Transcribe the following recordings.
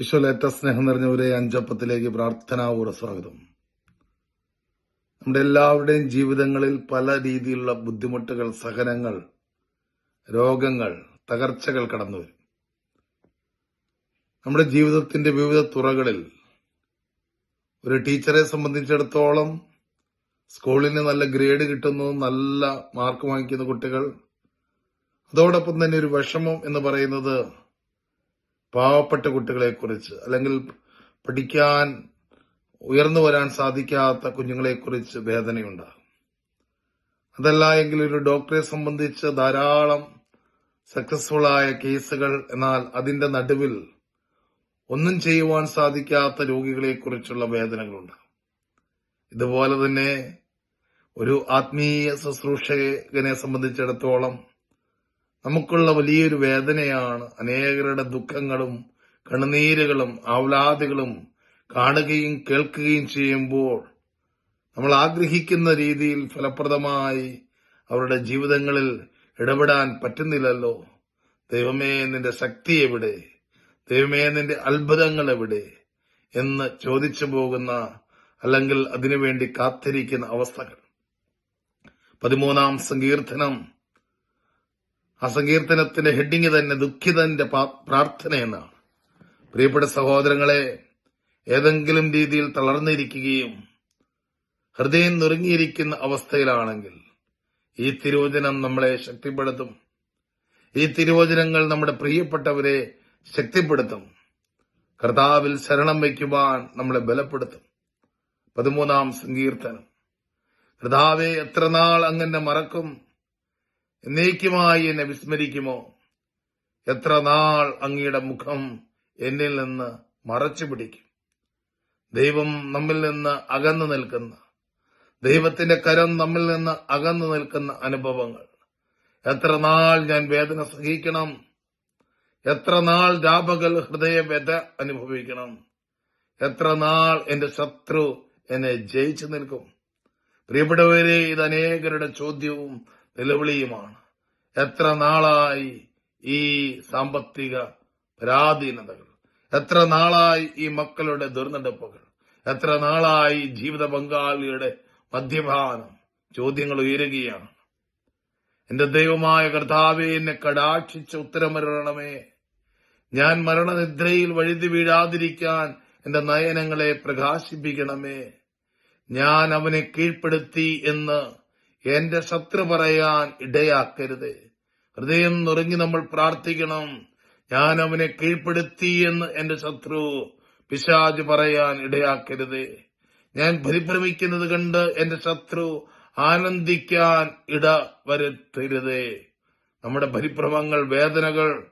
ഈശോലേറ്റ സ്നേഹം നിറഞ്ഞവരെ അഞ്ചപ്പത്തിലേക്ക് പ്രാർത്ഥനാപൂർവ സ്വാഗതം. നമ്മുടെ എല്ലാവരുടെയും ജീവിതങ്ങളിൽ പല രീതിയിലുള്ള ബുദ്ധിമുട്ടുകൾ സഹനങ്ങൾ രോഗങ്ങൾ തകർച്ചകൾ കടന്നു വരും. നമ്മുടെ ജീവിതത്തിന്റെ വിവിധ തുറകളിൽ ഒരു ടീച്ചറെ സംബന്ധിച്ചിടത്തോളം സ്കൂളിന് നല്ല ഗ്രേഡ് കിട്ടുന്നു നല്ല മാർക്ക് വാങ്ങിക്കുന്ന കുട്ടികൾ അതോടൊപ്പം തന്നെ ഒരു വിഷമം എന്ന് പറയുന്നത് പാവപ്പെട്ട കുട്ടികളെ കുറിച്ച് അല്ലെങ്കിൽ പഠിക്കാൻ ഉയർന്നു വരാൻ സാധിക്കാത്ത കുഞ്ഞുങ്ങളെ കുറിച്ച് വേദനയുണ്ടാകും. അതല്ല എങ്കിൽ ഒരു ഡോക്ടറെ സംബന്ധിച്ച് ധാരാളം സക്സസ്ഫുൾ ആയ കേസുകൾ എന്നാൽ അതിന്റെ നടുവിൽ ഒന്നും ചെയ്യുവാൻ സാധിക്കാത്ത രോഗികളെക്കുറിച്ചുള്ള വേദനകളുണ്ട് ഇതുപോലെ തന്നെ ഒരു ആത്മീയ ശുശ്രൂഷകനെ സംബന്ധിച്ചിടത്തോളം നമുക്കുള്ള വലിയൊരു വേദനയാണ് അനേകരുടെ ദുഃഖങ്ങളും കണ്ണുനീരുകളും ആവലാദികളും കാണുകയും കേൾക്കുകയും ചെയ്യുമ്പോൾ നമ്മൾ ആഗ്രഹിക്കുന്ന രീതിയിൽ ഫലപ്രദമായി അവരുടെ ജീവിതങ്ങളിൽ ഇടപെടാൻ പറ്റുന്നില്ലല്ലോ. ദൈവമേ നിന്റെ ശക്തി എവിടെ? ദൈവമേ നിന്റെ അത്ഭുതങ്ങൾ എവിടെ? എന്ന് ചോദിച്ചു പോകുന്ന അല്ലെങ്കിൽ അതിനുവേണ്ടി കാത്തിരിക്കുന്ന അവസ്ഥകൾ. പതിമൂന്നാം സങ്കീർത്തനം ആ സങ്കീർത്തനത്തിന്റെ ഹെഡിങ് തന്നെ ദുഃഖിതന്റെ പ്രാർത്ഥന എന്നാണ് പ്രിയപ്പെട്ട സഹോദരങ്ങളെ ഏതെങ്കിലും രീതിയിൽ തളർന്നിരിക്കുകയും ഹൃദയം നുറുങ്ങിയിരിക്കുന്ന അവസ്ഥയിലാണെങ്കിൽ ഈ തിരുവചനം നമ്മളെ ശക്തിപ്പെടുത്തും. ഈ തിരുവചനങ്ങൾ നമ്മുടെ പ്രിയപ്പെട്ടവരെ ശക്തിപ്പെടുത്തും. കർത്താവിൽ ശരണം വയ്ക്കുവാൻ നമ്മളെ ബലപ്പെടുത്തും. പതിമൂന്നാം സങ്കീർത്തനം. കർത്താവെ എത്ര നാൾ അങ്ങനെ മറക്കും. എന്നേക്കുമായി എന്നെ വിസ്മരിക്കുമോ? എത്ര നാൾ അങ്ങയുടെ മുഖം എന്നിൽ നിന്ന് മറച്ചു പിടിക്കും? ദൈവം നമ്മിൽ നിന്ന് അകന്നു നിൽക്കുന്ന ദൈവത്തിന്റെ കരം നമ്മിൽ നിന്ന് അകന്നു നിൽക്കുന്ന അനുഭവങ്ങൾ. എത്ര നാൾ ഞാൻ വേദന സഹിക്കണം? എത്ര നാൾ രാപകൽ ഹൃദയ വ്യത അനുഭവിക്കണം? എത്ര നാൾ എന്റെ ശത്രു എന്നെ ജയിച്ചു നിൽക്കും? പ്രിയപ്പെട്ടവരെ ഇത് അനേകരുടെ ചോദ്യവും നിലവിളിയുമാണ് എത്ര നാളായി ഈ സാമ്പത്തിക പരാധീനതകൾ? എത്ര നാളായി ഈ മക്കളുടെ ദുർനടപ്പുകൾ? എത്ര നാളായി ജീവിത പങ്കാളിയുടെ മദ്യപാനം? ചോദ്യങ്ങൾ ഉയരുകയാണ്. എന്റെ ദൈവമായ കർത്താവെ എന്നെ കടാക്ഷിച്ച് ഉത്തരമരണമേ ഞാൻ മരണനിദ്രയിൽ വഴുതി വീഴാതിരിക്കാൻ എന്റെ നയനങ്ങളെ പ്രകാശിപ്പിക്കണമേ. ഞാൻ അവനെ കീഴ്പ്പെടുത്തി എന്ന് എന്റെ ശത്രു പറയാൻ ഇടയാക്കരുത്. ഹൃദയം നുറങ്ങി നമ്മൾ പ്രാർത്ഥിക്കണം. ഞാൻ അവനെ കീഴ്പ്പെടുത്തി എന്ന് എന്റെ ശത്രു പിശാജ് പറയാൻ ഇടയാക്കരുത്. ഞാൻ പരിഭ്രമിക്കുന്നത് കണ്ട് എന്റെ ശത്രു ആനന്ദിക്കാൻ ഇട വരുത്തരുത്. നമ്മുടെ പരിഭ്രമങ്ങൾ വേദനകൾ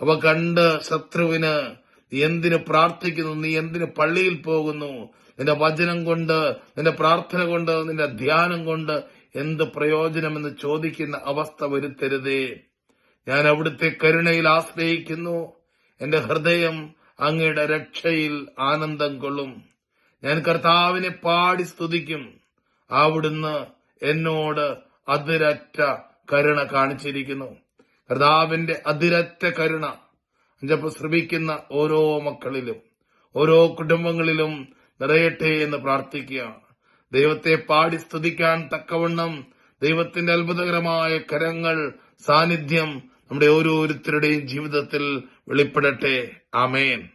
അവ കണ്ട് ശത്രുവിന് നീ എന്തിനു പ്രാർത്ഥിക്കുന്നു? നീ എന്തിനു പള്ളിയിൽ പോകുന്നു? നിന്റെ വചനം കൊണ്ട് നിന്റെ പ്രാർത്ഥന കൊണ്ട് നിന്റെ ധ്യാനം കൊണ്ട് എന്ത് പ്രയോജനമെന്ന് ചോദിക്കുന്ന അവസ്ഥ വരുത്തരുതേ. ഞാൻ അവിടുത്തെ കരുണയിൽ ആശ്രയിക്കുന്നു. എന്റെ ഹൃദയം അങ്ങയുടെ രക്ഷയിൽ ആനന്ദം കൊള്ളും. ഞാൻ കർത്താവിനെ പാടി സ്തുതിക്കും. അവിടുന്ന് എന്നോട് അതിരറ്റ കരുണ കാണിച്ചിരിക്കുന്നു. കർത്താവിന്റെ അതിരറ്റ കരുണ അഞ്ചപ്പ് ശ്രമിക്കുന്ന ഓരോ മക്കളിലും ഓരോ കുടുംബങ്ങളിലും നിറയട്ടെ എന്ന് പ്രാർത്ഥിക്കുകയാണ്. ദൈവത്തെ പാടി സ്തുതിക്കാൻ തക്കവണ്ണം ദൈവത്തിന്റെ അത്ഭുതകരമായ കരങ്ങൾ സാന്നിധ്യം നമ്മുടെ ഓരോരുത്തരുടെയും ജീവിതത്തിൽ വെളിപ്പെടട്ടെ. ആമേൻ.